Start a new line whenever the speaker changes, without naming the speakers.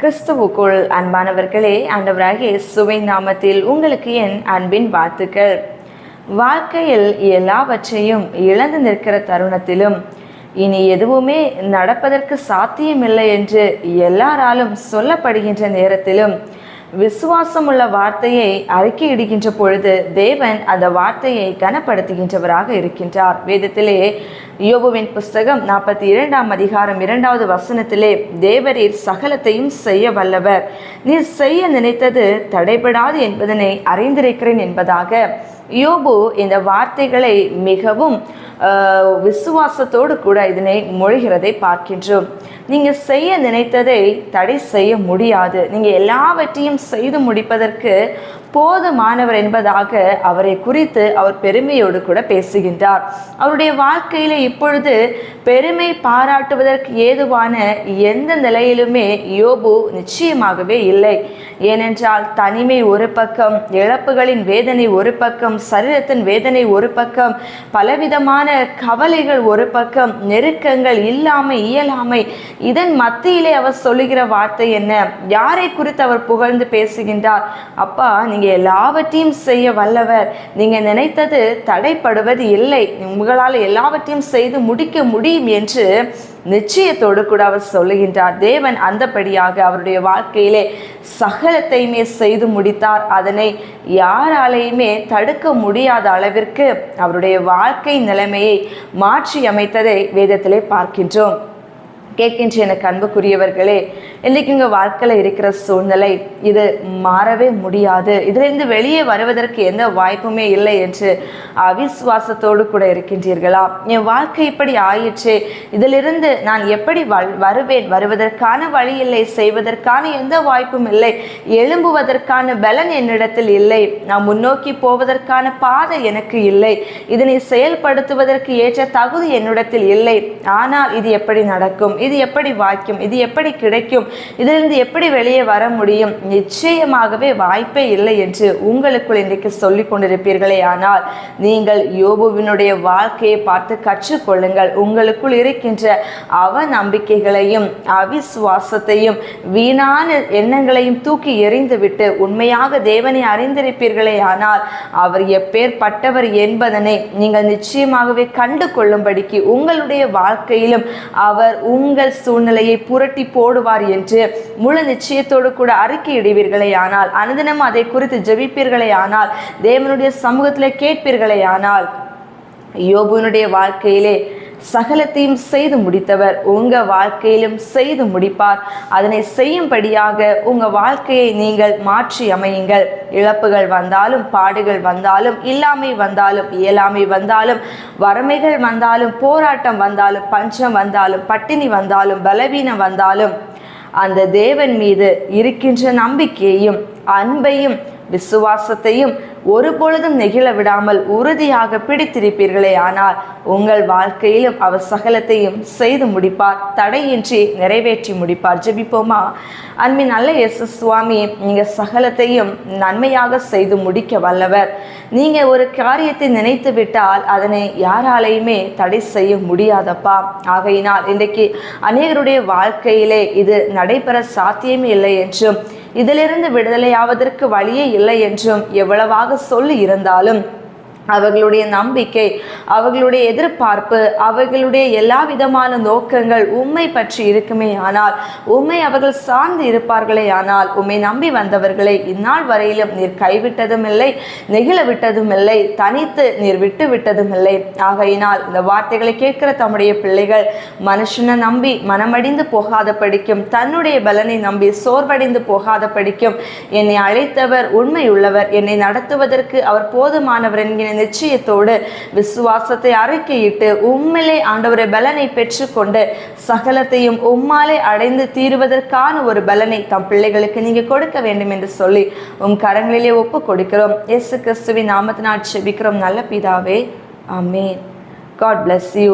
கிறிஸ்துவுக்குள் அன்பானவர்களே ஆண்டவராகிய சுவை நாமத்தில் உங்களுக்கு என் அன்பின் வாழ்த்துக்கள். வாழ்க்கையில் எல்லாவற்றையும் இழந்து நிற்கிற தருணத்திலும் இனி எதுவுமே நடப்பதற்கு சாத்தியமில்லை என்று எல்லாராலும் சொல்லப்படுகின்ற நேரத்திலும் விசுவாசமுள்ள வார்த்தையை அறிக்கையிடுகின்ற பொழுது தேவன் அந்த வார்த்தையை கனப்படுத்துகின்றவராக இருக்கின்றார். வேதத்திலே யோபுவின் புஸ்தகம் நாற்பத்தி இரண்டாம் அதிகாரம் இரண்டாவது வசனத்திலே தேவரீர் சகலத்தையும் செய்ய வல்லவர். நீர் செய்ய நினைத்தது தடைபடாது என்பதனை அறிந்திருக்கிறேன் என்பதாக யோபு இந்த வார்த்தைகளை மிகவும் விசுவாசத்தோடு கூட இதனை மொழிகிறதை பார்க்கின்றோம். நீங்கள் செய்ய நினைத்ததை தடை செய்ய முடியாது. நீங்கள் எல்லாவற்றையும் செய்து முடிப்பதற்கு போதுமானவர் என்பதாக அவரை குறித்து அவர் பெருமையோடு கூட பேசுகின்றார். அவருடைய வாழ்க்கையில இப்பொழுது பெருமை பாராட்டுவதற்கு ஏதுவான எந்த நிலையிலுமே யோபு நிச்சயமாகவே இல்லை. ஏனென்றால் தனிமை ஒரு பக்கம் இழப்புகளின் வேதனை ஒரு பக்கம் சரீரத்தின் வேதனை ஒரு பக்கம் பலவிதமான கவலைகள் ஒரு பக்கம் நெருக்கங்கள் இல்லாமை இயலாமை இதன் மத்தியிலே அவர் சொல்லுகிற வார்த்தை என்ன? யாரை குறித்து அவர் புகழ்ந்து பேசுகின்றார்? அப்பா நீங்க எல்லாவற்றையும் செய்ய வல்லவர். நீங்கள் நினைத்தது தடைப்படுவது இல்லை. உங்களால் எல்லாவற்றையும் செய்து முடிக்க முடியும் என்று நிச்சயத்தோடு கூட அவர் சொல்லுகின்றார். தேவன் அந்தபடியாக அவருடைய வாழ்க்கையிலே சகலத்தையுமே செய்து முடித்தார். அதனை யாராலையுமே தடுக்க முடியாத அளவிற்கு அவருடைய வாழ்க்கை நிலைமையை மாற்றி அமைத்ததை வேதத்திலே பார்க்கின்றோம். கேட்கின்ற எனக்கு அன்புக்குரியவர்களே இன்றைக்கு உங்கள் வாழ்க்கையில் இருக்கிற சூழ்நிலை இது மாறவே முடியாது. இதிலிருந்து வெளியே வருவதற்கு எந்த வாய்ப்புமே இல்லை என்று அவிசுவாசத்தோடு கூட இருக்கின்றீர்களா? என் வாழ்க்கை இப்படி ஆயிற்று இதிலிருந்து நான் எப்படி வருவேன்? வருவதற்கான வழி இல்லை செய்வதற்கான எந்த வாய்ப்பும் இல்லை எழும்புவதற்கான பலன் என்னிடத்தில் இல்லை நான் முன்னோக்கி போவதற்கான பாதை எனக்கு இல்லை இதனை செயல்படுத்துவதற்கு ஏற்ற தகுதி என்னிடத்தில் இல்லை. ஆனால் இது எப்படி நடக்கும்? இது எப்படி வாய்க்கும்? இது எப்படி கிடைக்கும்? இதிலிருந்து எப்படி வெளியே வர முடியும்? நிச்சயமாகவே வாய்ப்பே இல்லை என்று உங்களுக்குள் இன்றைக்கு சொல்லிக் கொண்டிருப்பீர்களே. ஆனால் நீங்கள் யோபுவினுடைய வாழ்க்கையை பார்த்து கற்றுக்கொள்ளுங்கள். உங்களுக்குள் இருக்கின்ற அவ நம்பிக்கைகளையும் அவிசுவாசத்தையும் வீணான எண்ணங்களையும் தூக்கி எறிந்துவிட்டு உண்மையாக தேவனை அறிந்திருப்பீர்களே. ஆனால் அவர் எப்பேற்பட்டவர் என்பதனை நீங்கள் நிச்சயமாகவே கண்டு கொள்ளும்படிக்கு உங்களுடைய வாழ்க்கையிலும் அவர் உங்கள் சூழ்நிலையை புரட்டி போடுவார் என்று முழு நிச்சயத்தோடு கூட அறிக்கையிடுவீர்களே ஆனால் அனுதினம் அதை குறித்து ஜெபிப்பீர்களே ஆனால் தேவனுடைய சமூகத்தில் கேட்பீர்களே ஆனால் யோபுனுடைய வாழ்க்கையிலே சகலத்தையும் செய்து முடித்தவர். உங்க வாழ்க்கையிலும் செய்து முடிப்பார். அதனை செய்யும்படியாக உங்க வாழ்க்கையை நீங்கள் மாற்றி அமையுங்கள். இழப்புகள் வந்தாலும் பாடுகள் வந்தாலும் இல்லாமை வந்தாலும் இயலாமை வந்தாலும் வறுமைகள் வந்தாலும் போராட்டம் வந்தாலும் பஞ்சம் வந்தாலும் பட்டினி வந்தாலும் பலவீனம் வந்தாலும் அந்த தேவன் மீது இருக்கின்ற நம்பிக்கையையும் அன்பையும் விசுவாசத்தையும் ஒரு பொழுதும் நெகிழ விடாமல் உறுதியாக பிடித்திருப்பீர்களே ஆனால் உங்கள் வாழ்க்கையிலும் அவர் சகலத்தையும் செய்து முடிப்பார் தடையின்றி நிறைவேற்றி முடிப்பார். ஜெபிப்போமா? அன்பின் நல்ல எஸ் சுவாமி நீங்கள் சகலத்தையும் நன்மையாக செய்து முடிக்க வல்லவர். நீங்கள் ஒரு காரியத்தை நினைத்து விட்டால் அதனை யாராலையுமே தடை செய்ய முடியாதப்பா. ஆகையினால் இன்றைக்கு அநேகருடைய வாழ்க்கையிலே இது நடைபெற சாத்தியமே இல்லை என்றும் இதிலிருந்து விடுதலையாவதற்கு வழியே இல்லை என்றும் எவ்வளவாக சொல்லி இருந்தாலும் அவர்களுடைய நம்பிக்கை அவர்களுடைய எதிர்பார்ப்பு அவர்களுடைய எல்லா விதமான நோக்கங்கள் உண்மை பற்றி இருக்குமே ஆனால் உண்மை அவர்கள் சார்ந்து இருப்பார்களே ஆனால் உண்மை நம்பி வந்தவர்களை இந்நாள் வரையிலும் நீர் கைவிட்டதும் இல்லை நெகிழ விட்டதும் இல்லை தனித்து நீர் விட்டு விட்டதும் இல்லை ஆகையினால் இந்த வார்த்தைகளை கேட்கிற தம்முடைய பிள்ளைகள் மனுஷனை நம்பி மனமடிந்து போகாத படிக்கும் தன்னுடைய பலனை நம்பி சோர்வடைந்து போகாத படிக்கும் என்னை அழைத்தவர் உண்மையுள்ளவர் என்னை நடத்துவதற்கு அவர் போதுமானவர் என்கிற நிச்சயத்தோடு விசுவாசத்தை அறிக்கையிட்டு உம்மிலே ஆண்டவரை பலனை பெற்றுக்கொண்டு சகலத்தையும் உம்மாலே அடைந்து தீருவதற்கான ஒரு பலனை தம் பிள்ளைகளுக்கு நீங்க கொடுக்க வேண்டும் என்று சொல்லி உம் கரங்களிலே ஒப்பு கொடுக்கிறோம். எஸ் கிறிஸ்துவின் நாமத்தினால் செபிக்கிறோம் நல்ல பிதாவே ஆமென். God bless you